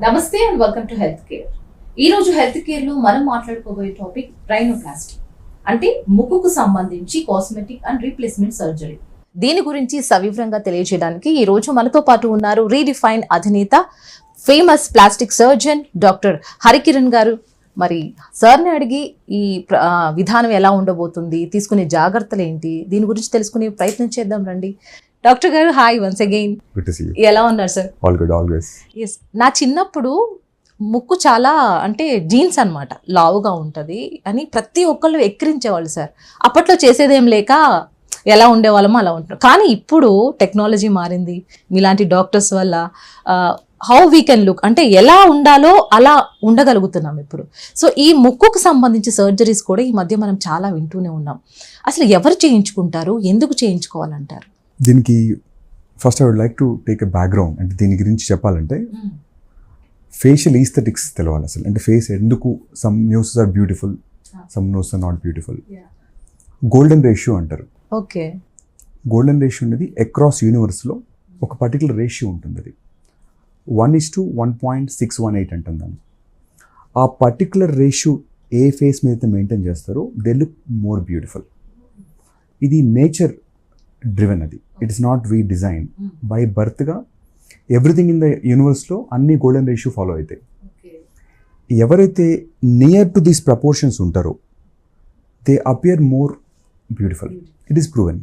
Namaste and welcome to health care. ఈ రోజు health కేర్లో మనం మాట్లాడుకోబోయే టాపిక్ రైనోప్లాస్టిక్ అంటే ముక్కుకు సంబంధించి కాస్మెటిక్ అండ్ రీప్లేస్మెంట్ సర్జరీ దీని గురించి సవివరంగా తెలియజేయడానికి ఈ రోజు మనతో పాటు ఉన్నారు రీడిఫైన్ అధినేత famous plastic surgeon doctor Harikiran గారు. మరి సార్ని అడిగి ఈ విధానం ఎలా ఉండబోతుంది తీసుకునే జాగ్రత్తలు ఏంటి దీని గురించి తెలుసుకునే ప్రయత్నం చేద్దాం రండి. డాక్టర్ గారు హాయ్ వన్స్ అగైన్ ఎలా ఉన్నారు sir all good always yes నా చిన్నప్పుడు ముక్కు చాలా అంటే జీన్స్ అన్నమాట లావుగా ఉంటుంది అని ప్రతి ఒక్కళ్ళు ఎక్కిరించేవాళ్ళు సార్ అప్పట్లో చేసేదేం లేక ఎలా ఉండేవాళ్ళమో అలా ఉంటున్నాం. కానీ ఇప్పుడు టెక్నాలజీ మారింది. మీలాంటి డాక్టర్స్ వల్ల హౌ వీ కెన్ లుక్ అంటే ఎలా ఉండాలో అలా ఉండగలుగుతున్నాం ఇప్పుడు. సో ఈ ముక్కుకు సంబంధించి సర్జరీస్ కూడా ఈ మధ్య మనం చాలా వింటూనే ఉన్నాం. అసలు ఎవరు చేయించుకుంటారు? ఎందుకు చేయించుకోవాలంటారు? దీనికి first I would like to take a background అంటే దీని గురించి చెప్పాలంటే ఫేషియల్ ఈస్థెటిక్స్ తెలవాలి అసలు. అంటే ఫేస్ ఎందుకు some noses are beautiful some noses are not beautiful golden ratio అంటారు. ఓకే గోల్డెన్ రేషియో అనేది అక్రాస్ యూనివర్స్లో ఒక పర్టికులర్ రేషియో ఉంటుంది అది one is to one point six one eight అంటుంది దాన్ని. ఆ పర్టికులర్ రేషియో ఏ ఫేస్ మీద అయితే మెయింటైన్ చేస్తారో దే లుక్ మోర్ బ్యూటిఫుల్ ఇది నేచర్ డ్రివెన్ అది. It is not we design by బర్త్గా everything in the యూనివర్స్లో అన్ని గోల్డెన్ రేషియో ఫాలో అవుతాయి. ఎవరైతే నియర్ టు దీస్ ప్రపోర్షన్స్ ఉంటారో they appear more beautiful it is proven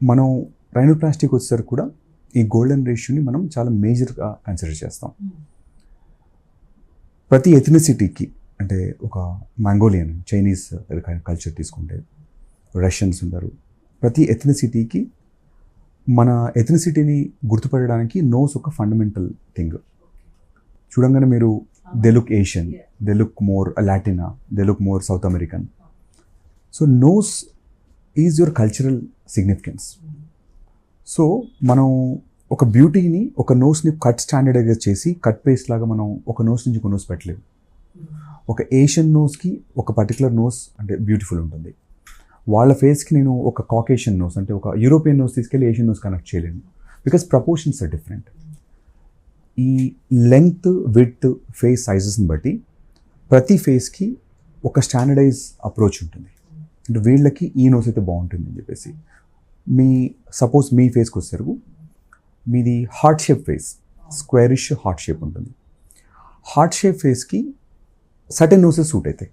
మనం రైనోప్లాస్టిక్ వచ్చేసరికి కూడా ఈ గోల్డెన్ రేషియోని మనం చాలా మేజర్గా కన్సిడర్ చేస్తాం. ప్రతి ఎథనిసిటీకి అంటే ఒక మంగోలియన్ చైనీస్ కల్చర్ తీసుకుంటే రష్యన్స్ ఉన్నారు ప్రతి ఎథనిసిటీకి మన ఎథనిసిటీని గుర్తుపడడానికి నోస్ ఒక ఫండమెంటల్ థింగ్ చూడంగానే మీరు they look Asian they look more Latina they look more South American so nose is your cultural significance so మనం ఒక బ్యూటీని ఒక నోస్ని కట్ స్టాండర్డ్గా చేసి కట్ పేస్ట్ లాగా మనం ఒక నోస్ నుంచి ఒక నోస్ పెట్టలేము. ఒక ఏషియన్ నోస్కి ఒక పర్టికులర్ నోస్ అంటే బ్యూటిఫుల్ ఉంటుంది. వాళ్ళ ఫేస్కి నేను ఒక కాకేషియన్ నోస్ అంటే ఒక యూరోపియన్ నోస్ తీసుకెళ్ళి ఏషియన్ నోస్ కనెక్ట్ చేయలేను. బికాస్ ప్రపోర్షన్స్ ఆర్ డిఫరెంట్ ఈ లెంగ్త్ విత్ ఫేస్ సైజెస్ని బట్టి ప్రతి ఫేస్కి ఒక స్టాండర్డైజ్ అప్రోచ్ ఉంటుంది. అంటే వీళ్ళకి ఈ నోస్ అయితే బాగుంటుంది అని చెప్పేసి. మీ సపోజ్ మీ ఫేస్కి వచ్చేసరికి మీది heart shape face squarish heart shape ఉంటుంది. హార్ట్ షేప్ ఫేస్కి సటన్ నోసెస్ సూట్ అవుతాయి.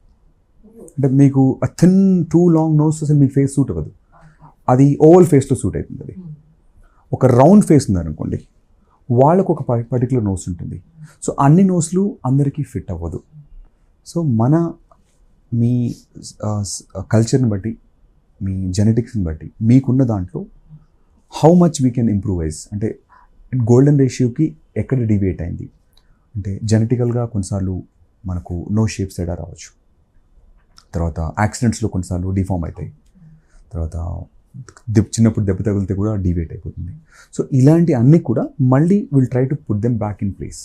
అంటే మీకు థిన్ టూ లాంగ్ నోస్ అసలు మీ ఫేస్ సూట్ అవ్వదు. అది ఓవల్ ఫేస్లో సూట్ అవుతుంది అది. ఒక రౌండ్ ఫేస్ ఉందనుకోండి వాళ్ళకు ఒక పర్టికులర్ నోస్ ఉంటుంది. సో అన్ని నోస్లు అందరికీ ఫిట్ అవ్వదు. సో మన మీ కల్చర్ని బట్టి మీ జెనెటిక్స్ని బట్టి మీకున్న దాంట్లో how much we can improvise అంటే గోల్డెన్ రేషియోకి ఎక్కడ డివియేట్ అయింది? అంటే జెనెటికల్గా కొన్నిసార్లు మనకు నో షేప్స్ తేడా రావచ్చు. తర్వాత యాక్సిడెంట్స్లో కొన్నిసార్లు డిఫార్మ్ అవుతాయి. తర్వాత దెబ్ చిన్నప్పుడు దెబ్బ తగిలితే కూడా డివేట్ అయిపోతుంది. సో ఇలాంటి అన్నీ కూడా మళ్ళీ will try to put them back in place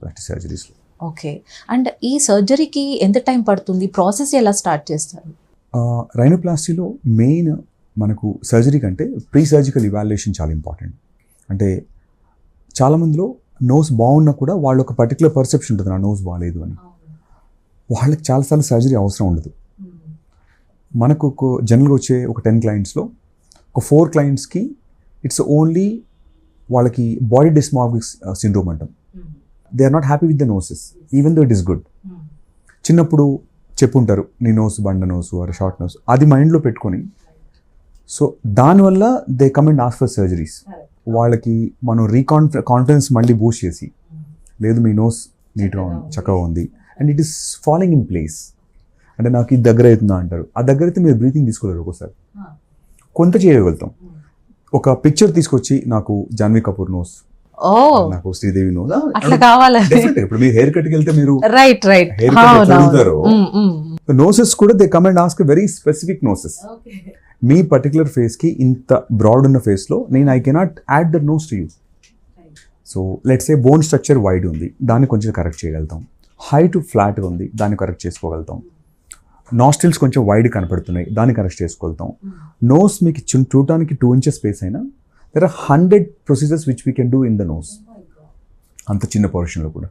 plastic సర్జరీస్లో okay. And ఈ సర్జరీకి ఎంత టైం పడుతుంది? ప్రాసెస్ ఎలా స్టార్ట్ చేస్తారు? రైనోప్లాస్టీలో మెయిన్ మనకు సర్జరీ కంటే ప్రీ సర్జికల్ ఇవాల్యుయేషన్ చాలా ఇంపార్టెంట్ అంటే చాలామందిలో నోస్ బాగున్నా కూడా వాళ్ళ ఒక పర్టికులర్ పర్సెప్షన్ ఉంటుంది నా నోస్ బాగాలేదు అని. వాళ్ళకి చాలాసార్లు సర్జరీ అవసరం ఉండదు. మనకు ఒక జనరల్గా వచ్చే ఒక టెన్ క్లయింట్స్లో ఒక ఫోర్ క్లయింట్స్కి ఇట్స్ ఓన్లీ వాళ్ళకి బాడీ డిస్మార్ఫిక్ సిండ్రోమ్ అంటాం. They are not happy with the noses even though it is good చిన్నప్పుడు చెప్పుంటారు నీ నోస్ బండ నోసు ఆర్ షార్ట్ నోస్ అది మైండ్లో పెట్టుకొని. సో దానివల్ల they come and ask for surgeries వాళ్ళకి మనం రీకాన్ కాన్ఫిడెన్స్ మళ్ళీ బూస్ట్ చేసి లేదు మీ నోస్ నీట్గా ఉంది. చక్కగా ఉంది. And it is following in place అంటే నాకు ఇది దగ్గర అవుతుందా అంటారు. ఆ దగ్గర అయితే మీరు బ్రీతింగ్ తీసుకోలేరు ఒక్కోసారి. కొంత చేయగలుగుతాం. ఒక పిక్చర్ తీసుకొచ్చి నాకు జాన్వీ కపూర్ నోస్ నాకు శ్రీదేవి నోస్ అట్లా కావాలని Definitely. ఇప్పుడు మీరు హెయిర్ కట్కి వెళ్తే మీరు రైట్ రైట్ ఎట్లా అడుగుతారో? నోసెస్ కూడా they come and ask very specific noses me particular ఫేస్కి ఇంత బ్రాడ్ ఉన్న ఫేస్లో నేను I cannot add the nose to you so let's a bone structure wide ఉంది. దాన్ని కొంచెం కరెక్ట్ చేయగలుగుతాం. హైట్ ఫ్లాట్గా ఉంది దాన్ని కరెక్ట్ చేసుకోగలుగుతాం. నాస్టిల్స్ కొంచెం వైడ్ కనపడుతున్నాయి దాన్ని కరెక్ట్ చేసుకోగలుగుతాం. నోస్ మీకు చు- చూడటానికి టూ ఇంచెస్ స్పేస్ అయినా there are hundred procedures which we can do in the nose అంత చిన్న పోర్షన్లో కూడా.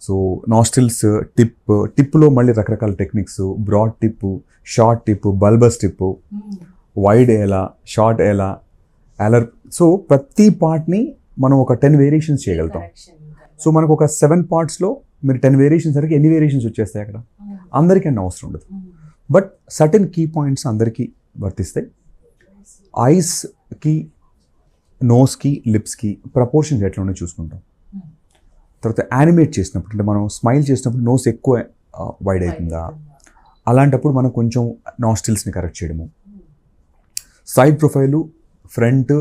సో నాస్టిల్స్ టిప్ టిప్లో మళ్ళీ రకరకాల techniques broad tip short tip bulbous tip wide ఎలా షార్ట్ ఎలా అలర్ సో ప్రతి పార్ట్ని మనం ఒక టెన్ వేరియేషన్స్ చేయగలుగుతాం. సో మనకు ఒక సెవెన్ పార్ట్స్లో మీరు టెన్ వేరియేషన్స్ వరకు ఎన్ని వేరియేషన్స్ వచ్చేస్తాయి అక్కడ? అందరికీ అన్న అవసరం ఉండదు. బట్ సర్టెన్ కీ పాయింట్స్ అందరికీ వర్తిస్తాయి ఐస్కి నోస్కి లిప్స్కి ప్రపోర్షన్స్ ఎట్లా ఉన్నాయో చూసుకుంటాం. తర్వాత యానిమేట్ చేసినప్పుడు అంటే మనం స్మైల్ చేసినప్పుడు నోస్ ఎక్కువ వైడ్ అవుతుందా? అలాంటప్పుడు మనం కొంచెం నాస్టిల్స్ని కరెక్ట్ చేయడము. Side profile front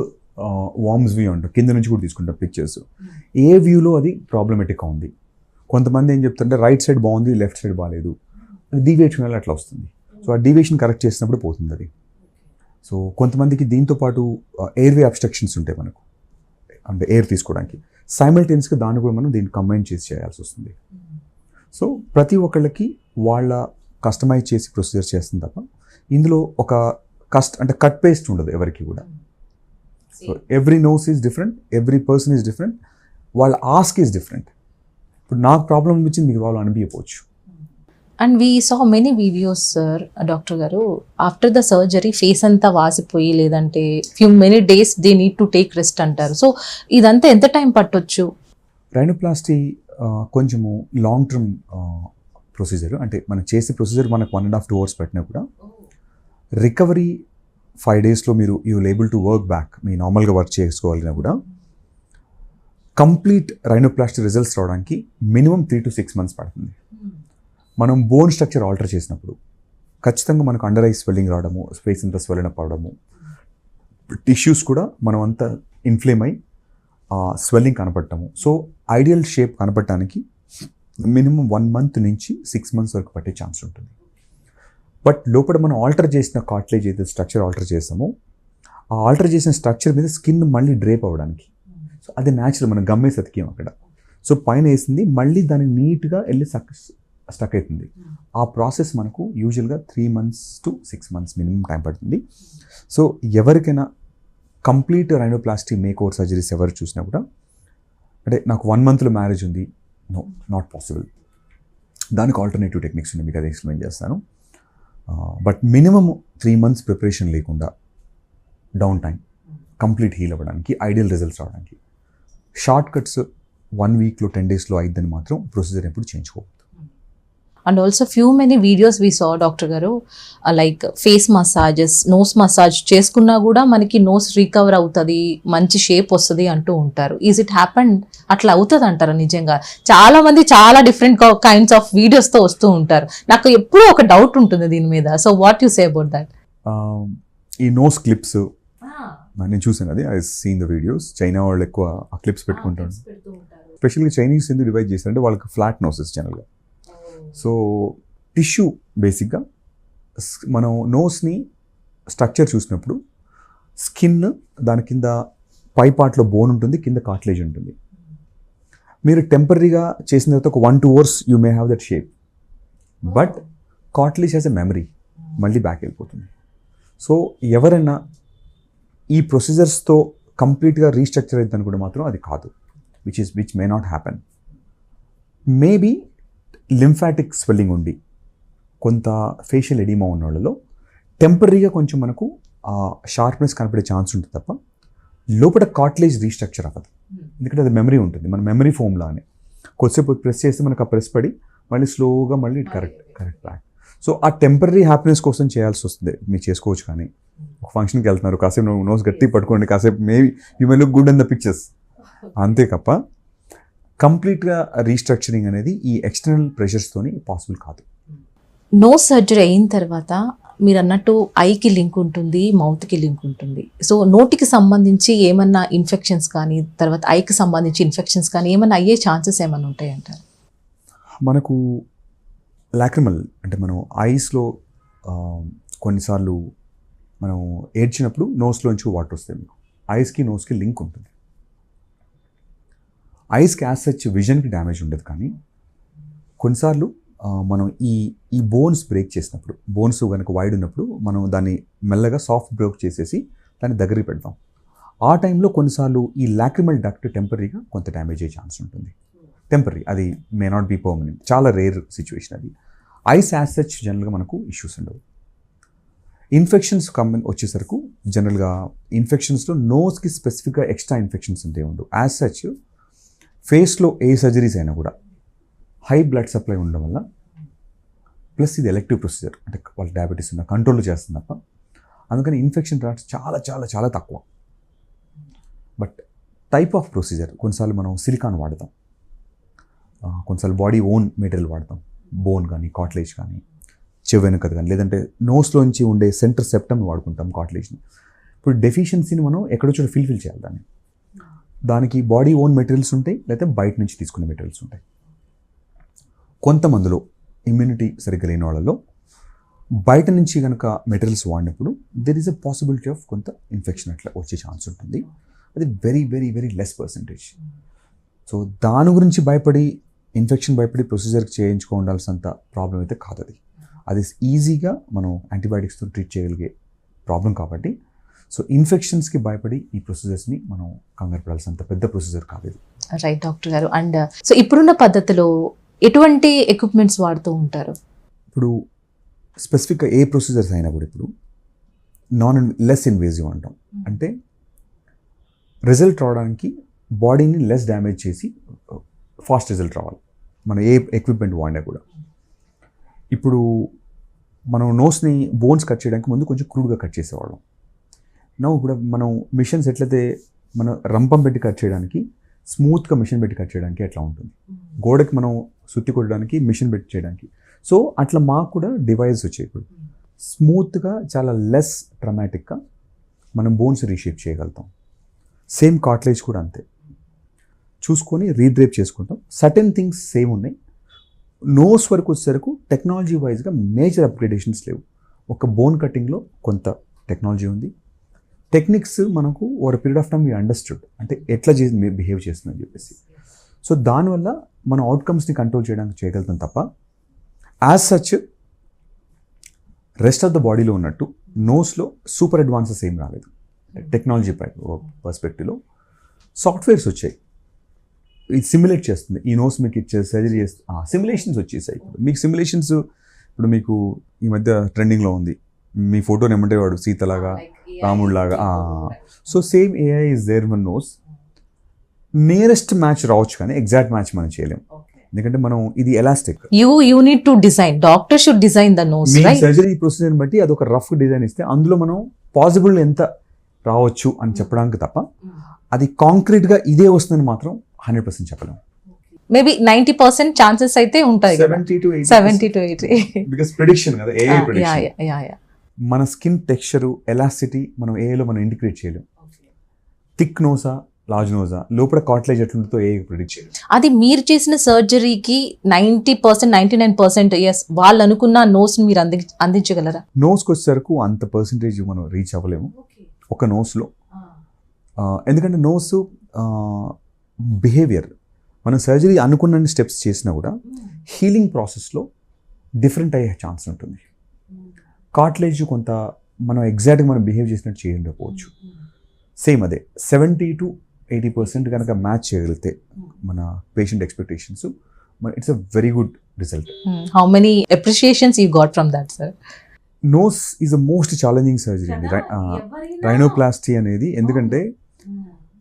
worm's view అంటాం. కింద నుంచి కూడా తీసుకుంటాం పిక్చర్స్ ఏ వ్యూలో అది ప్రాబ్లమేటిక్గా ఉంది? కొంతమంది ఏం చెప్తుంటే రైట్ సైడ్ బాగుంది లెఫ్ట్ సైడ్ బాగాలేదు డీవియేషన్ వల్ల అట్లా వస్తుంది. సో ఆ డీవియేషన్ కరెక్ట్ చేసినప్పుడు పోతుంది అది. సో కొంతమందికి దీంతో పాటు ఎయిర్వే అబ్స్ట్రక్షన్స్ ఉంటాయి మనకు. అంటే ఎయిర్ తీసుకోవడానికి. సైమల్టేనియస్గా దాన్ని కూడా మనం దీన్ని కంబైన్ చేసి చేయాల్సి వస్తుంది. సో ప్రతి ఒక్కళ్ళకి వాళ్ళ కస్టమైజ్ చేసి ప్రొసీజర్ చేస్తుంది తప్ప ఇందులో ఒక కస్ట్ అంటే కట్ పేస్ట్ ఉండదు ఎవరికి కూడా. So every nose is different every person is different వాళ్ళ ఆస్క్ ఈజ్ డిఫరెంట్ ఇప్పుడు నాకు ప్రాబ్లం అనిపించింది మీకు వాళ్ళు అనిపించవచ్చు and we saw many videos sir doctor గారు ఆఫ్టర్ ద సర్జరీ ఫేస్ అంతా వాసిపోయి లేదంటే few many days they need to take rest అంటారు. సో ఇదంతా ఎంత టైం పట్టొచ్చు? రైనోప్లాస్టీ కొంచెము లాంగ్ టర్మ్ ప్రొసీజర్ అంటే మనం చేసే ప్రొసీజర్ మనకు one and half two hours పెట్టినా కూడా రికవరీ ఫైవ్ డేస్లో మీరు you able to work back మీ నార్మల్గా వర్క్ చేసుకోవాలన్నా కూడా కంప్లీట్ రైనోప్లాస్టీ రిజల్ట్స్ రావడానికి minimum three to six months పడుతుంది. మనం బోన్ స్ట్రక్చర్ ఆల్టర్ చేసినప్పుడు ఖచ్చితంగా మనకు అండర్ ఐ స్వెల్లింగ్ రావడము స్పేస్ ఇంత స్వెల్లిన పడము టిష్యూస్ కూడా మనం అంతా ఇన్ఫ్లేమ్ అయి స్వెల్లింగ్ కనపడటము. సో ఐడియల్ షేప్ కనపడటానికి మినిమం వన్ మంత్ నుంచి సిక్స్ మంత్స్ వరకు పట్టే ఛాన్స్ ఉంటుంది. బట్ లోపల మనం ఆల్టర్ చేసిన కాట్లేజ్ అయితే స్ట్రక్చర్ ఆల్టర్ చేస్తామో ఆ ఆల్టర్ చేసిన స్ట్రక్చర్ మీద స్కిన్ మళ్ళీ డ్రేప్ అవ్వడానికి సో అది న్యాచురల్ మనం గమ్మేసి అతికాం అక్కడ. సో పైన వేసింది మళ్ళీ దాన్ని నీట్గా వెళ్ళి సక్ స్టక్ అవుతుంది ఆ ప్రాసెస్ మనకు యూజువల్గా three months to six months minimum time పడుతుంది. సో ఎవరికైనా complete rhinoplastic make over surgeries ఎవరు చూసినా కూడా అంటే నాకు వన్ మంత్లో మ్యారేజ్ ఉంది. నో నాట్ పాసిబుల్ దానికి ఆల్టర్నేటివ్ టెక్నిక్స్ ఉన్నాయి మీకు అది ఎక్స్ప్లెయిన్ చేస్తాను. But minimum three months preparation లేకుండా డౌన్ టైం కంప్లీట్ హీల్ అవ్వడానికి ఐడియల్ రిజల్ట్స్ రావడానికి. షార్ట్ కట్స్ వన్ వీక్లో టెన్ డేస్లో అయిద్దని మాత్రం ప్రొసీజర్ ఎప్పుడు చేయించుకోవద్దు and also few many videos we saw doctor గారు like face massages nose massage చేసుకున్నా కూడా మనకి నోస్ రికవర్ అవుతుంది మంచి షేప్ వస్తుంది అంటూ ఉంటారు. ఈజ్ ఇట్ హ్యాపన్ అట్లా అవుతుంది అంటారా నిజంగా? చాలా మంది చాలా డిఫరెంట్ కైండ్స్ ఆఫ్ వీడియోస్తో వస్తూ ఉంటారు. నాకు ఎప్పుడూ ఒక డౌట్ ఉంటుంది దీని మీద. So what you say about that ఈ నోస్ క్లిప్స్ నేను చూసాను అది. I seen the videos China వాళ్ళు ఎక్కువ ఆ క్లిప్స్ పెట్టుకుంటారు స్పెషల్గా చైనీస్ ఎందుకు డివైడ్ చేస్తారంటే వాళ్ళకి ఫ్లాట్ నోసెస్ జనరల్గా సో టిష్యూ బేసిక్గా మనం నోస్ని స్ట్రక్చర్ చూసినప్పుడు స్కిన్ దాని కింద పై పార్ట్లో బోన్ ఉంటుంది కింద కాట్లేజ్ ఉంటుంది. మీరు టెంపరీగా చేసిన తర్వాత ఒక one two hours you may have that shape but cartilage has a memory మళ్ళీ బ్యాక్ వెళ్ళిపోతుంది. సో ఎవరైనా ఈ ప్రొసీజర్స్తో కంప్లీట్గా రీస్ట్రక్చర్ అవుతుంది అనుకుంటే మాత్రం అది కాదు which is which may not happen maybe lymphatic swelling ఉండి కొంత ఫేషియల్ ఎడిమా ఉన్న వాళ్ళలో టెంపరీగా కొంచెం మనకు షార్ప్నెస్ కనపడే ఛాన్స్ ఉంటుంది తప్ప లోపల కాట్లేజ్ రీస్ట్రక్చర్ అవ్వదు. ఎందుకంటే అది మెమరీ ఉంటుంది. మన మెమరీ ఫోమ్ లానే కొద్దిసేపు ప్రెస్ చేస్తే మనకు ఆ ప్రెస్ పడి మళ్ళీ స్లోగా మళ్ళీ కరెక్ట్ కరెక్ట్ బ్యాక్ సో ఆ టెంపరీ హ్యాపీనెస్ కోసం చేయాల్సి వస్తుంది. మీరు చేసుకోవచ్చు కానీ. ఒక ఫంక్షన్కి వెళ్తున్నారు. కాసేపు నువ్వు నోస్ గట్టి పట్టుకోండి. కాసేపు maybe you may look good in the pictures అంతే తప్ప కంప్లీట్గా రీస్ట్రక్చరింగ్ అనేది ఈ ఎక్స్టర్నల్ ప్రెషర్స్తోని పాసిబుల్ కాదు. నో సర్జరీ అయిన తర్వాత మీరు అన్నట్టు ఐకి లింక్ ఉంటుంది మౌత్కి లింక్ ఉంటుంది. సో నోటికి సంబంధించి ఏమన్నా ఇన్ఫెక్షన్స్ కానీ తర్వాత ఐకి సంబంధించి ఇన్ఫెక్షన్స్ కానీ ఏమన్నా అయ్యే ఛాన్సెస్ ఏమైనా ఉంటాయంటారు? మనకు లాక్రిమల్ అంటే మనం ఐస్లో కొన్నిసార్లు మనం ఏడ్చినప్పుడు నోస్లోంచి వాటర్ వస్తాయి మీకు. ఐస్కి నోస్కి లింక్ ఉంటుంది. ఐస్కి యాజ్ సచ్ విజన్కి డ్యామేజ్ ఉండదు కానీ కొన్నిసార్లు మనం ఈ ఈ బోన్స్ బ్రేక్ చేసినప్పుడు బోన్స్ కనుక వైడ్ ఉన్నప్పుడు మనం దాన్ని మెల్లగా సాఫ్ట్ బ్రేక్ చేసేసి దాన్ని దగ్గరికి పెడతాం. ఆ టైంలో కొన్నిసార్లు ఈ లాక్రిమల్ డక్ట్ టెంపరీగా కొంత డ్యామేజ్ అయ్యే ఛాన్స్ ఉంటుంది. టెంపరీ అది మే నాట్ బీ పర్మనెంట్ చాలా రేర్ సిచ్యువేషన్ అది. ఐస్ యాజ్ సచ్ జనరల్గా మనకు ఇష్యూస్ ఉండవు. ఇన్ఫెక్షన్స్ కమ్ వచ్చేసరికి జనరల్గా ఇన్ఫెక్షన్స్లో నోస్కి స్పెసిఫిక్గా ఎక్స్ట్రా ఇన్ఫెక్షన్స్ అంటే ఉండవు. యాజ్ సచ్ ఫేస్లో ఏ సర్జరీస్ అయినా కూడా హై బ్లడ్ సప్లై ఉండడం వల్ల ప్లస్ ఇది ఎలెక్టివ్ ప్రొసీజర్ అంటే వాళ్ళ డయాబెటీస్ ఉన్న కంట్రోల్ చేస్తుంది తప్ప అందుకని ఇన్ఫెక్షన్ రాట్స్ చాలా చాలా చాలా తక్కువ. బట్ టైప్ ఆఫ్ ప్రొసీజర్ కొన్నిసార్లు మనం సిలికాన్ వాడతాం. కొన్నిసార్లు బాడీ ఓన్ మెటీరియల్ వాడతాం. బోన్ కానీ కాట్లేజ్ కానీ చెవి వెనుక కానీ లేదంటే నోస్లోంచి ఉండే సెంటర్ సెప్టమ్ని వాడుకుంటాం కాట్లేజ్ని ఇప్పుడు డెఫిషియన్సీని మనం ఎక్కడో చోట ఫిల్ఫిల్ చేయాలి దాన్ని. దానికి బాడీ ఓన్ మెటీరియల్స్ ఉంటాయి లేకపోతే బయట నుంచి తీసుకునే మెటీరియల్స్ ఉంటాయి. కొంతమందిలో ఇమ్యూనిటీ సరిగ్గా లేని వాళ్ళలో బయట నుంచి కనుక మెటీరియల్స్ వాడినప్పుడు there is a possibility of కొంత ఇన్ఫెక్షన్ అట్లా వచ్చే ఛాన్స్ ఉంటుంది. అది very very very less percentage so దాని గురించి భయపడి ఇన్ఫెక్షన్ భయపడి ప్రొసీజర్ చేయించుకోవాల్సినంత ప్రాబ్లం అయితే కాదు అది అది ఈజీగా మనం యాంటీబయాటిక్స్తో ట్రీట్ చేయగలిగే ప్రాబ్లం కాబట్టి. సో ఇన్ఫెక్షన్స్కి భయపడి ఈ ప్రొసీజర్స్ని మనం కంగారు పడాల్సినంత పెద్ద ప్రొసీజర్ కాదు ఇది రైట్ డాక్టర్ గారు. అండ్ సో ఇప్పుడున్న పద్ధతిలో ఎటువంటి ఎక్విప్మెంట్స్ వాడుతూ ఉంటారు? ఇప్పుడు స్పెసిఫిక్గా ఏ ప్రొసీజర్స్ అయినా కూడా ఇప్పుడు నాన్ లెస్ ఇన్వేజివ్ అంటాం. అంటే రిజల్ట్ రావడానికి బాడీని లెస్ డ్యామేజ్ చేసి ఫాస్ట్ రిజల్ట్ రావాలి. మనం ఏ ఎక్విప్మెంట్ వాడినా కూడా. ఇప్పుడు మనం నోస్ని బోన్స్ కట్ చేయడానికి ముందు కొంచెం క్రూడ్గా కట్ చేసేవాళ్ళం. నో ఇప్పుడు మనం మిషన్స్ ఎట్లయితే మన రంపం పెట్టి కట్ చేయడానికి స్మూత్గా మిషన్ పెట్టి కట్ చేయడానికి ఎట్లా ఉంటుంది. గోడకి మనం సుత్తి కొట్టడానికి మిషన్ పెట్టి చేయడానికి. సో అట్లా మాకు కూడా డివైస్ వచ్చాయి ఇప్పుడు. స్మూత్గా చాలా లెస్ డ్రమాటిక్గా మనం బోన్స్ రీషేప్ చేయగలుగుతాం. సేమ్ కాట్లేజ్ కూడా అంతే. చూసుకొని రీడ్రేప్ చేసుకుంటాం. సర్టెన్ థింగ్స్ సేమ్ ఉన్నాయి. నోస్ వరకు వచ్చేసరికి టెక్నాలజీ వైజ్గా మేజర్ అప్గ్రేడేషన్స్ లేవు. ఒక బోన్ కటింగ్లో కొంత టెక్నాలజీ ఉంది. టెక్నిక్స్ మనకు over period of time we understood. అంటే ఎట్లా చేసి బిహేవ్ చేస్తుందని చెప్పేసి. సో దానివల్ల మన అవుట్కమ్స్ని కంట్రోల్ చేయడానికి చేయగలుగుతాం తప్ప as such rest of the బాడీలో ఉన్నట్టు నోస్లో సూపర్ అడ్వాన్సెస్ ఏం రాలేదు. టెక్నాలజీ పర్స్పెక్టివ్లో సాఫ్ట్వేర్స్ వచ్చాయి. ఇది సిమ్యులేట్ చేస్తుంది. ఈ నోస్ మీకు ఇచ్చే సర్జరీ చేస్తే సిమ్యులేషన్స్ వచ్చేసాయి ఇప్పుడు. మీకు సిమ్యులేషన్స్ ఇప్పుడు మీకు ఈ మధ్య ట్రెండింగ్లో ఉంది. మీ ఫోటోని ఏమంటే వాడు సీతలాగా రాముడిలాగా so same AI is there one nose nearest match రావచ్చు కానీ ఎగ్జాక్ట్ మ్యాచ్ మనం చేయలేం. ఎందుకంటే మనం ఇది elastic you you need to design doctor should design the nose surgery procedure బట్టి అది ఒక రఫ్ డిజైన్ ఇస్తే అందులో మనం పాసిబుల్ ఎంత రావచ్చు అని చెప్పడానికి తప్ప అది కాంక్రీట్గా ఇదే వస్తుందని మాత్రం హండ్రెడ్ పర్సెంట్ చెప్పలేం. మేబీ నైన్టీ పర్సెంట్ ఛాన్సెస్ అయితే ఉంటాయి seventy to seventy to eighty because prediction కదా ఏ యా ప్రిడిక్షన్ యా యా మన స్కిన్ టెక్స్చరు ఎలాసిటీ మనం ఏలో మనం ఇంటిగ్రేట్ చేయలేం. థిక్ నోసా లార్జ్ నోసా లోపల కాట్లేజ్ ఎట్లుంటుందో ఏ ప్రిడిక్ట్ చేయలేం. అది మీరు చేసిన సర్జరీకి ninety percent ninety nine percent as వాళ్ళు అనుకున్న నోస్ మీరు అంది అందించగలరా? నోస్కి వచ్చేసరికి అంత పర్సంటేజ్ మనం రీచ్ అవ్వలేము. ఒక నోస్లో ఎందుకంటే నోస్ బిహేవియర్. మనం సర్జరీ అనుకున్న స్టెప్స్ చేసినా కూడా హీలింగ్ ప్రాసెస్లో డిఫరెంట్ అయ్యే ఛాన్స్ ఉంటుంది. కాట్లేజ్ కొంత మనం ఎగ్జాక్ట్గా మనం బిహేవ్ చేసినట్టు చేయలేకపోవచ్చు సేమ్ అదే సెవెంటీ టు ఎయిటీ పర్సెంట్ కనుక మ్యాచ్ చేయగలిగితే మన పేషెంట్ ఎక్స్పెక్టేషన్స్ మన it's a very good result. How many appreciations you got from that sir nose is a most challenging surgery అండి. రైనోప్లాస్టీ అనేది ఎందుకంటే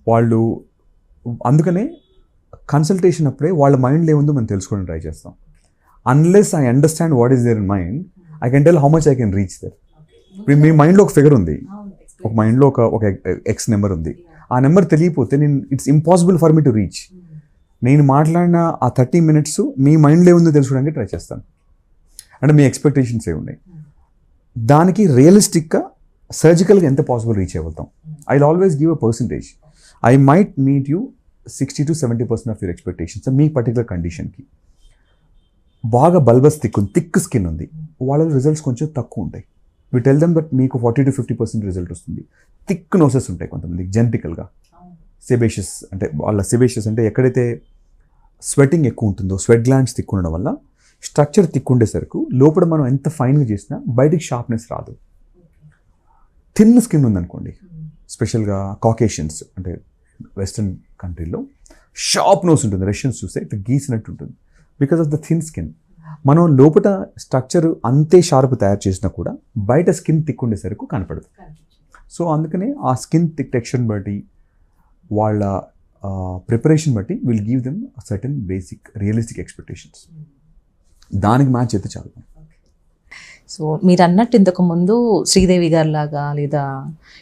వాళ్ళు అందుకనే కన్సల్టేషన్ అప్పుడే వాళ్ళ మైండ్లో ఏముందో మనం తెలుసుకోవడానికి ట్రై చేస్తాం. Unless I understand what is there in mind I can tell how much I can reach there ఇప్పుడు మీ మైండ్లో ఒక ఫిగర్ ఉంది. ఒక మైండ్లో ఒక ఒక ఎక్స్ నెంబర్ ఉంది. ఆ నెంబర్ తెలియపోతే నేను it's impossible for me to reach నేను మాట్లాడిన ఆ థర్టీ మినిట్స్ మీ మైండ్లో ఏముందో తెలుసుకోవడానికి ట్రై చేస్తాను. అంటే మీ ఎక్స్పెక్టేషన్స్ ఏ ఉన్నాయి. దానికి రియలిస్టిక్గా సర్జికల్గా ఎంత possible reach అవ్వతాం I always give a percentage I might meet you sixty to seventy percent of your expectations me particular కండిషన్కి బాగా బల్బస్ థిక్ ఉంది థిక్ స్కిన్ ఉంది. వాళ్ళ రిజల్ట్స్ కొంచెం తక్కువ ఉంటాయి. వి టెల్ దెమ్ బట్ మీకు forty to fifty percent result వస్తుంది. థిక్ నోసెస్ ఉంటాయి కొంతమంది జెనటికల్గా సెబేషియస్ అంటే వాళ్ళ సెబేషియస్ అంటే ఎక్కడైతే స్వెటింగ్ ఎక్కువ ఉంటుందో స్వెట్ గ్లాండ్స్ థిక్ ఉండడం వల్ల స్ట్రక్చర్ థిక్ ఉండేసరికి లోపల మనం ఎంత ఫైన్గా చేసినా బయటికి షార్ప్నెస్ రాదు. థిన్ స్కిన్ ఉందనుకోండి స్పెషల్గా కాకేషియన్స్ అంటే వెస్ట్రన్ కంట్రీలో షార్ప్ నోస్ ఉంటుంది రష్యన్స్ చూస్తే ఇట్లా గీసినట్టు ఉంటుంది. Because of the thin skin మనం లోపల స్ట్రక్చర్ అంతే షార్ప్ తయారు చేసినా కూడా బయట స్కిన్ థిక్ ఉండేసరికి కనపడదు. సో అందుకనే ఆ స్కిన్ థిక్ టెక్స్చర్ని బట్టి వాళ్ళ ప్రిపరేషన్ బట్టి will give them certain basic realistic expectations దానికి మ్యాచ్ అయితే చాలు. సో మీరు అన్నట్టు ఇంతకు ముందు శ్రీదేవి గారు లాగా లేదా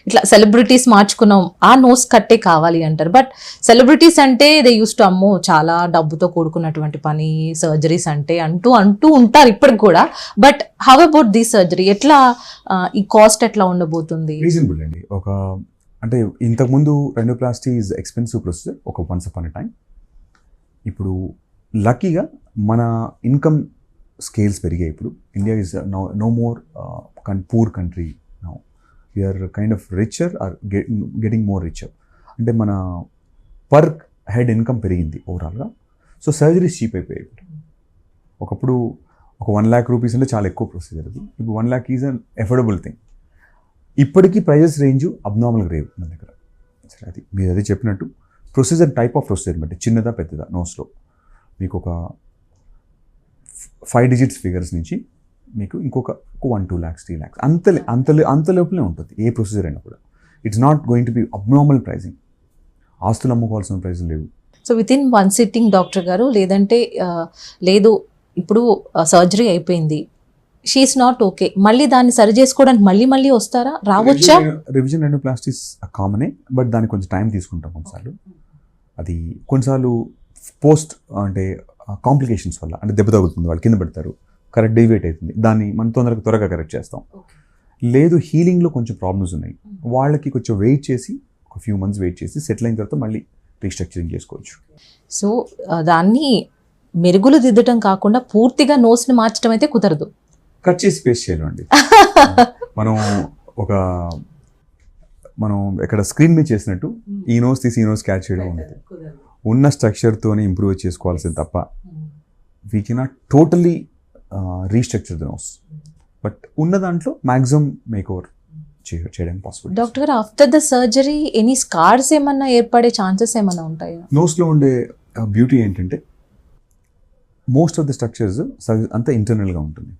ఇట్లా సెలబ్రిటీస్ మార్చుకున్నాం ఆ నోస్ కట్టే కావాలి అంటారు. బట్ సెలబ్రిటీస్ అంటే దే యూస్ టు అమ్మో చాలా డబ్బుతో కూడుకున్నటువంటి పని సర్జరీస్ అంటే అంటూ అంటూ ఉంటారు ఇప్పటికి కూడా. But how about the surgery ఎట్లా ఈ కాస్ట్ ఎట్లా ఉండబోతుంది? రీజనబుల్ అండి. ఒక అంటే ఇంతకుముందు రెండోప్లాస్టీ ఈజ్ ఎక్స్పెన్సివ్ ప్రొసీజర్ ఒక వన్స్ అపాన్ ఎ టైం ఇప్పుడు లక్కీగా మన ఇన్కమ్ స్కేల్స్ పెరిగాయి ఇప్పుడు. India is no no more కన్ poor country now we are kind of richer are getting more richer అంటే మన పర్ హెడ్ ఇన్కమ్ పెరిగింది ఓవరాల్గా సో సర్జరీస్ చీప్ అయిపోయాయి ఇప్పుడు. ఒకప్పుడు ఒక వన్ ల్యాక్ రూపీస్ అంటే చాలా ఎక్కువ ప్రొసీజర్ అది. ఇప్పుడు one lakh is unaffordable thing ఇప్పటికీ ప్రైజెస్ రేంజ్ అబ్నార్మల్గా రేవు మన దగ్గర. సరే అది మీరు అదే చెప్పినట్టు. ప్రొసీజర్ టైప్ ఆఫ్ ప్రొసీజర్ బట్టి చిన్నదా పెద్దదా? నోస్లో మీకు ఒక ఫైవ్ డిజిట్స్ ఫిగర్స్ నుంచి మీకు ఇంకొక one two lakhs three lakhs అంత అంత అంత లోపలే ఉంటుంది ఏ ప్రొసీజర్ అయినా కూడా. It's not going to be abnormal pricing ఆస్తులు అమ్ముకోవాల్సిన ప్రైజులు లేవు. So within one sitting doctor గారు లేదంటే లేదు ఇప్పుడు సర్జరీ అయిపోయింది. షీఈస్ నాట్ ఓకే మళ్ళీ దాన్ని సరి చేసుకోవడానికి మళ్ళీ మళ్ళీ వస్తారా? రావచ్చా? రివిజన్ రెండు ప్లాస్టిక్స్ కామనే బట్ దానికి కొంచెం టైం తీసుకుంటాం కొన్నిసార్లు. అది కొన్నిసార్లు పోస్ట్ అంటే కాంప్లికేషన్స్ వల్ల అంటే దెబ్బ తగులుతుంది వాళ్ళు కింద పెడతారు కరెక్ట్ డైవేట్ అవుతుంది. దాన్ని మనం తొందరగా త్వరగా కరెక్ట్ చేస్తాం. లేదు హీలింగ్లో కొంచెం ప్రాబ్లమ్స్ ఉన్నాయి. వాళ్ళకి కొంచెం వెయిట్ చేసి ఒక ఫ్యూ మంత్స్ వెయిట్ చేసి సెటిల్ అయిన తర్వాత మళ్ళీ రీస్ట్రక్చరింగ్ చేసుకోవచ్చు. సో దాన్ని మెరుగులు దిద్దటం కాకుండా పూర్తిగా నోస్ని మార్చడం అయితే కుదరదు. కట్ చేసి పేస్ట్ చేయాలండి మనం ఒక మనం ఇక్కడ స్క్రీన్ మీద చేసినట్టు ఈ నోస్ తీసి ఈ నోస్ క్యాచ్ చేయడం ఉండదు ఉన్న స్ట్రక్చర్తోనే ఇంప్రూవ్ చేసుకోవాల్సింది తప్ప we cannot totally restructure the nose but ఉన్న దాంట్లో మ్యాక్సిమం మేక్ ఓవర్ చేయడం పాసిబుల్ డాక్టర్ గారు after the surgery any scars ఏమన్నా ఏర్పడే ఛాన్సెస్ ఏమన్నా ఉంటాయా? నోస్లో ఉండే బ్యూటీ ఏంటంటే మోస్ట్ ఆఫ్ ద స్ట్రక్చర్స్ అంతా ఇంటర్నల్గా ఉంటుంది.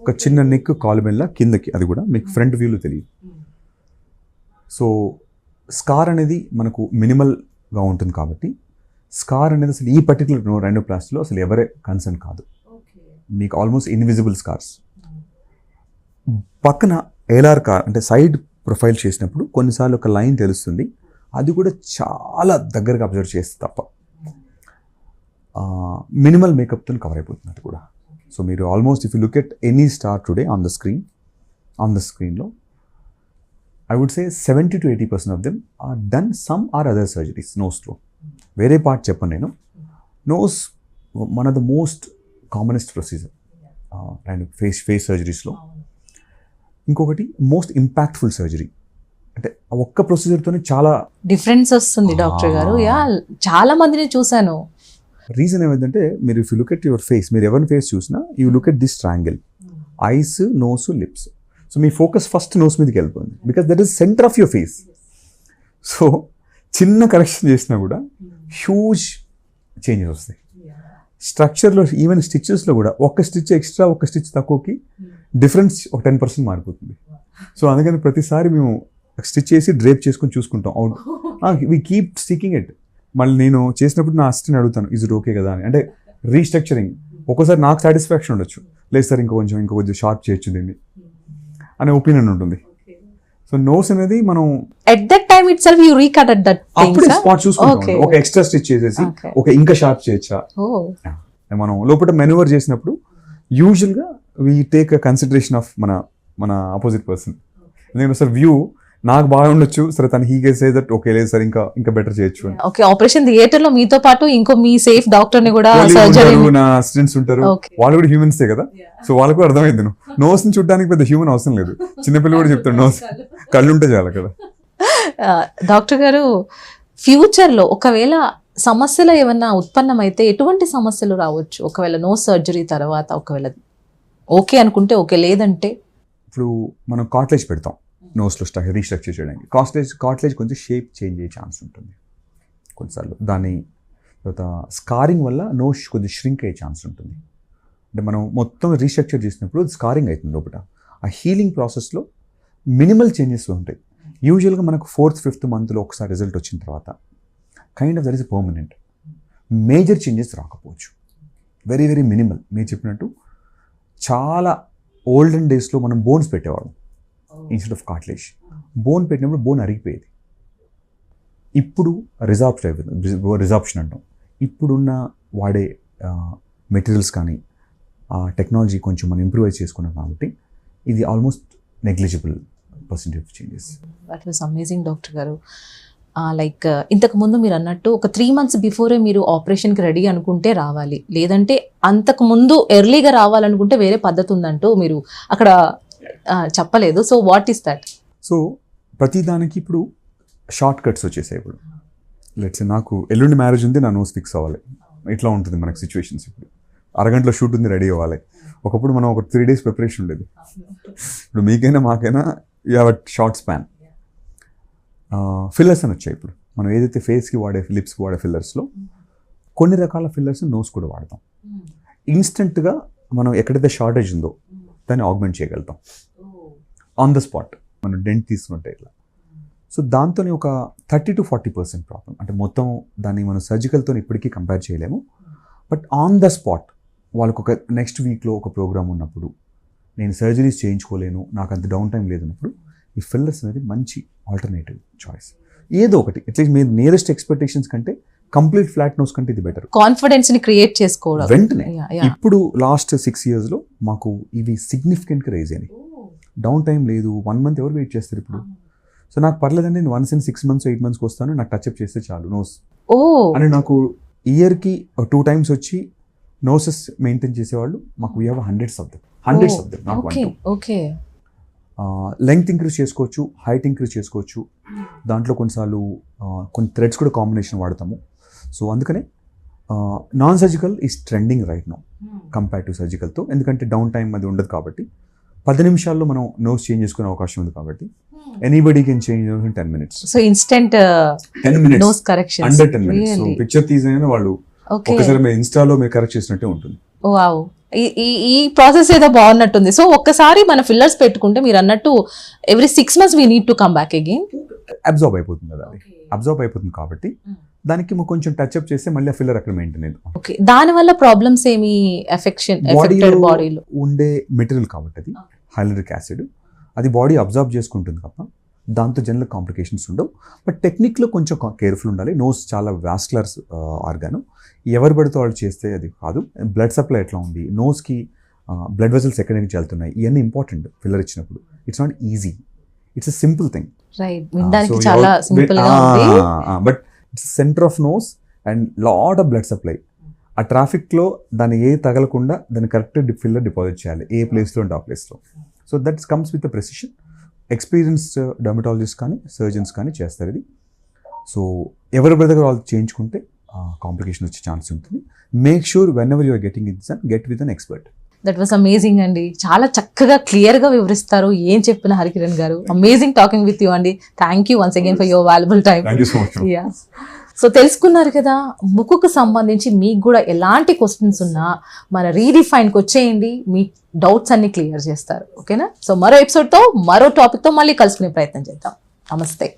ఒక చిన్న నెక్ కాలు మెల్ల కిందకి అది కూడా మీకు ఫ్రంట్ వ్యూలో తెలియదు. సో స్కార్ అనేది మనకు మినిమల్గా ఉంటుంది కాబట్టి స్కార్ అనేది అసలు ఈ పర్టికులర్ రెండు ప్లాస్లో అసలు ఎవరే కన్సర్న్ కాదు. మీకు ఆల్మోస్ట్ ఇన్విజిబుల్ స్కార్స్ పక్కన ఏలార్ కార్ అంటే సైడ్ ప్రొఫైల్ చేసినప్పుడు కొన్నిసార్లు ఒక లైన్ తెలుస్తుంది. అది కూడా చాలా దగ్గరగా అబ్జర్వ్ చేస్తే తప్ప. మినిమల్ మేకప్తో కవర్ అయిపోతుంది కూడా. సో మీరు almost if you look at any star today on the screen on the స్క్రీన్లో I would say seventy to eighty percent of them are done some or other surgeries నోస్లో వేరే part చెప్పను నేను. Nose one of the most commonest procedure and face face సర్జరీస్లో ఇంకొకటి most impactful surgery అంటే ఒక్క ప్రొసీజర్తోనే చాలా difference వస్తుంది doctor గారు. Yeah చాలా మందిని చూశాను. రీజన్ ఏమైందంటే మీరు if you look at your face మీరు ఎవరిని ఫేస్ చూసినా you look at this triangle eyes nose lips so me focus first nose మీదకి వెళ్ళిపోయింది. Because that is centre of your face so చిన్న కరెక్షన్ చేసినా కూడా హ్యూజ్ చేంజెస్ వస్తాయి. స్ట్రక్చర్లో even స్టిచెస్లో కూడా ఒక స్టిచ్ ఎక్స్ట్రా ఒక స్టిచ్ తక్కువకి డిఫరెన్స్ ఒక టెన్ పర్సెంట్ మారిపోతుంది. సో అందుకని ప్రతిసారి మేము స్టిచ్ చేసి డ్రేప్ చేసుకొని చూసుకుంటాం. అవును. వి కీప్ స్టికింగ్ ఇట్ మళ్ళీ నేను చేసినప్పుడు నా అసిస్టెంట్ అడుగుతాను ఇజ్ ఇట్ ఓకే కదా? అని. అంటే రీస్ట్రక్చరింగ్ ఒక్కోసారి నాకు సాటిస్ఫాక్షన్ ఉండొచ్చు. లేదు సార్ ఇంకో కొంచెం ఇంకో కొంచెం షార్ప్ చేయొచ్చు దీన్ని. అనే ఒపీనియన్ ఉంటుంది. సో నోస్ అనేది మనం at that time itself you recut at that అప్పుడే స్పాట్ చూసుకుంటాం. ఒక ఎక్స్ట్రా స్టిచ్ చేసేసి. ఒక ఇంకా షార్ప్ చేయొచ్చా ఓ మనం లోపల మెనూవర్ చేసినప్పుడు యూజువల్గా వీ టేక్ కన్సిడరేషన్ ఆఫ్ మన మన ఆపోజిట్ పర్సన్ ఎందుకంటే సార్ వ్యూ నాకు బాగా ఉండొచ్చు. సరే తను హీగే సే దట్ ఓకే లేదు సార్ ఇంకా ఇంకా బెటర్ చేయొచ్చు ఓకే ఆపరేషన్ థియేటర్లో మీతో పాటు ఇంకో మీ సేఫ్ డాక్టర్ని కూడా సర్జరీ నా అసిస్టెంట్స్ ఉంటారు. వాళ్ళు కూడా హ్యూమన్సే కదా? సో వాళ్ళకు అర్థమైంది నోస్ని చూడడానికి పెద్ద హ్యూమన్ అవసరం లేదు. చిన్నపిల్లలు కూడా చెప్తాడు నోస్ కళ్ళు ఉంటే చాలు కదా. డాక్టర్ గారు ఫ్యూచర్లో ఒకవేళ సమస్యలు ఏమన్నా ఉత్పన్నమైతే ఎటువంటి సమస్యలు రావచ్చు? ఒకవేళ నో సర్జరీ తర్వాత ఒకవేళ ఓకే అనుకుంటే ఓకే లేదంటే? ఇప్పుడు మనం కాట్లేజ్ పెడతాం. నోస్లో స్ట్రక్ రీస్ట్రక్చర్ చేయడానికి. కాస్టేజ్ కాట్లేజ్ కొంచెం షేప్ చేంజ్ అయ్యే ఛాన్స్ ఉంటుంది. కొన్నిసార్లు దాని తర్వాత స్కారింగ్ వల్ల నోస్ కొంచెం ష్రింక్ అయ్యే ఛాన్స్ ఉంటుంది. అంటే మనం మొత్తం రీస్ట్రక్చర్ చేసినప్పుడు స్కారింగ్ అవుతుంది లోపల. ఆ హీలింగ్ ప్రాసెస్లో మినిమల్ చేంజెస్ ఉంటాయి. యూజువల్గా మనకు ఫోర్త్ ఫిఫ్త్ మంత్లో ఒకసారి రిజల్ట్ వచ్చిన తర్వాత kind of that is permanent major changes రాకపోవచ్చు. వెరీ వెరీ మినిమల్ మీరు చెప్పినట్టు చాలా ఓల్డెన్ డేస్లో మనం బోన్స్ పెట్టేవాళ్ళం. ఇన్స్టెడ్ ఆఫ్ కాట్లేజ్ బోన్ పెట్టినప్పుడు బోన్ అరిగిపోయేది. ఇప్పుడు రిజార్ప్షన్ అయిపోయింది రిజార్ప్షన్ అంటాం. ఇప్పుడున్న వాడే మెటీరియల్స్ కానీ ఆ టెక్నాలజీ కొంచెం మనం ఇంప్రూవైజ్ చేసుకున్నాం కాబట్టి ఇది almost negligible percentage changes that was amazing doctor గారు. లైక్ ఇంతకు ముందు మీరు అన్నట్టు ఒక త్రీ మంత్స్ బిఫోరే మీరు ఆపరేషన్కి రెడీ అనుకుంటే రావాలి. లేదంటే అంతకు ముందు ఎర్లీగా రావాలనుకుంటే వేరే పద్ధతి ఉందంటూ మీరు అక్కడ చెప్పలేదు. So what is that so ప్రతిదానికి ఇప్పుడు షార్ట్ కట్స్ వచ్చేసాయి ఇప్పుడు. లెట్స్ నాకు ఎల్లుండి మ్యారేజ్ ఉంది నా నోస్ ఫిక్స్ అవ్వాలి. ఇట్లా ఉంటుంది మనకు సిచ్యువేషన్స్ ఇప్పుడు. అరగంటలో షూట్ ఉంది రెడీ అవ్వాలి. ఒకప్పుడు మనం ఒక త్రీ డేస్ ప్రిపరేషన్ ఉండేది. ఇప్పుడు మీకైనా మాకైనా you have short span fillers అని వచ్చాయి ఇప్పుడు. మనం ఏదైతే ఫేస్కి వాడే లిప్స్కి వాడే ఫిల్లర్స్లో కొన్ని రకాల ఫిల్లర్స్ నోస్ కూడా వాడతాం. ఇన్స్టెంట్గా మనం ఎక్కడైతే షార్టేజ్ ఉందో దాన్ని ఆగ్మెంట్ చేయగలుగుతాం. ఆన్ ద స్పాట్ మనం డెంట్ తీసుకుంటే ఇట్లా సో దాంతోనే ఒక thirty to forty percent problem అంటే మొత్తం దాన్ని మనం సర్జికల్తో ఇప్పటికీ కంపేర్ చేయలేము. బట్ ఆన్ ద స్పాట్ వాళ్ళకు ఒక నెక్స్ట్ వీక్లో ఒక ప్రోగ్రామ్ ఉన్నప్పుడు నేను సర్జరీస్ చేయించుకోలేను నాకు అంత డౌన్ టైం లేదన్నప్పుడు ఈ ఫిల్లర్స్ అనేది మంచి ఆల్టర్నేటివ్ చాయిస్ ఏదో ఒకటి. అట్లీస్ట్ మీ నియరెస్ట్ ఎక్స్పెక్టేషన్స్ కంటే కంప్లీట్ ఫ్లాట్ నోస్ కంటే ఇది బెటర్. కాన్ఫిడెన్స్ని క్రియేట్ చేసుకోవడం. వెంటనే. ఇప్పుడు లాస్ట్ సిక్స్ ఇయర్స్లో మాకు ఇవి సిగ్నిఫికెంట్గా రైజ్ అయినాయి. డౌన్ టైం లేదు. వన్ మంత్ ఎవరు వెయిట్ చేస్తారు ఇప్పుడు? సో నాకు పర్లేదండి నేను once in six months eight మంత్స్కి వస్తాను. నాకు టచ్అప్ చేస్తే చాలు నోస్. అని నాకు ఇయర్కి టూ టైమ్స్ వచ్చి నోసెస్ మెయింటైన్ చేసేవాళ్ళు. మాకు we have hundreds of them hundreds of them not okay length increase చేసుకోవచ్చు హైట్ ఇంక్రీజ్ చేసుకోవచ్చు. దాంట్లో కొన్నిసార్లు కొన్ని థ్రెడ్స్ కూడా కాంబినేషన్ వాడతాము. సో అందుకనే non surgical is trending right no compare to సర్జికల్తో ఎందుకంటే డౌన్ టైం అది ఉండదు కాబట్టి. పది నిమిషాల్లో మనం నోస్ చేంజ్ చేసుకునే అవకాశం ఉంది కాబట్టి. Anybody can change in ten minutes so instant ten minutes nose correction under ten minutes so picture తీసిన వాళ్ళు ఒకసారి మీరు ఇన్స్టాలో మీరు కరెక్ట్ చేసినట్టే ఉంటుంది. వావ్ ఈ ఈ- ప్రాసెస్ ఏదో బాగున్నట్టుంది. సో ఒక్కసారి మన ఫిల్లర్స్ పెట్టుకుంటే మీరు అన్నట్టు every six months we need to come back again absorb అయిపోతుంది కదా అది. అబ్జార్బ్ అయిపోతుంది కాబట్టి దానికి కొంచెం టచ్ అప్ చేస్తే మళ్ళీ ఫిల్లర్ అక్కడ మెయింటైన్ అవుతుంది. ఓకే దాని వల్ల ప్రాబ్లమ్స్ ఏమి ఎఫెక్షన్ బాడీలో ఉండే మెటీరియల్ కాబట్టి అది హైలరిక్ యాసిడ్ అది బాడీ అబ్జర్వ్ చేసుకుంటుంది తప్ప దాంతో జనరల్ కాంప్లికేషన్స్ ఉండవు. బట్ టెక్నిక్లో కొంచెం కేర్ఫుల్ ఉండాలి. నోస్ చాలా వాస్కులర్ ఆర్గాను ఎవరు పడితే వాళ్ళు చేస్తే అది కాదు. బ్లడ్ సప్లై ఎట్లా ఉంది? నోస్కి బ్లడ్ వెజల్స్ ఎక్కడి నుంచి వెళ్తున్నాయి? ఇవన్నీ ఇంపార్టెంట్ ఫిల్లర్ ఇచ్చినప్పుడు. It's not easy it's a simple thing right చాలా simple but centre of nose and lot of blood supply ఆ ట్రాఫిక్లో దాన్ని ఏ తగలకుండా దాన్ని కరెక్ట్ ఫిల్లర్ డిపాజిట్ చేయాలి. ఏ ప్లేస్లో ఉంటే ఆ ప్లేస్లో so that comes with precision experienced dermatologist కానీ సర్జన్స్ కానీ చేస్తారు ఇది. సో ఎవరి బ్రదర్ వాళ్ళు చేయించుకుంటే కాంప్లికేషన్ వచ్చే ఛాన్స్ ఉంటుంది. Make sure whenever you're getting it get with an expert that was amazing అండి. చాలా చక్కగా క్లియర్గా వివరిస్తారు ఏం చెప్పిన హరికిరణ్ గారు. అమేజింగ్ టాకింగ్ విత్ యూ అండి. Thank you once again for your valuable time so తెలుసుకున్నారు కదా ముక్కుకు సంబంధించి మీకు కూడా ఎలాంటి క్వశ్చన్స్ ఉన్నా మన రీడిఫైన్కి వచ్చేయండి. మీ డౌట్స్ అన్ని క్లియర్ చేస్తారు. ఓకేనా సో మరో ఎపిసోడ్తో మరో టాపిక్తో మళ్ళీ కలుసుకునే ప్రయత్నం చేద్దాం. నమస్తే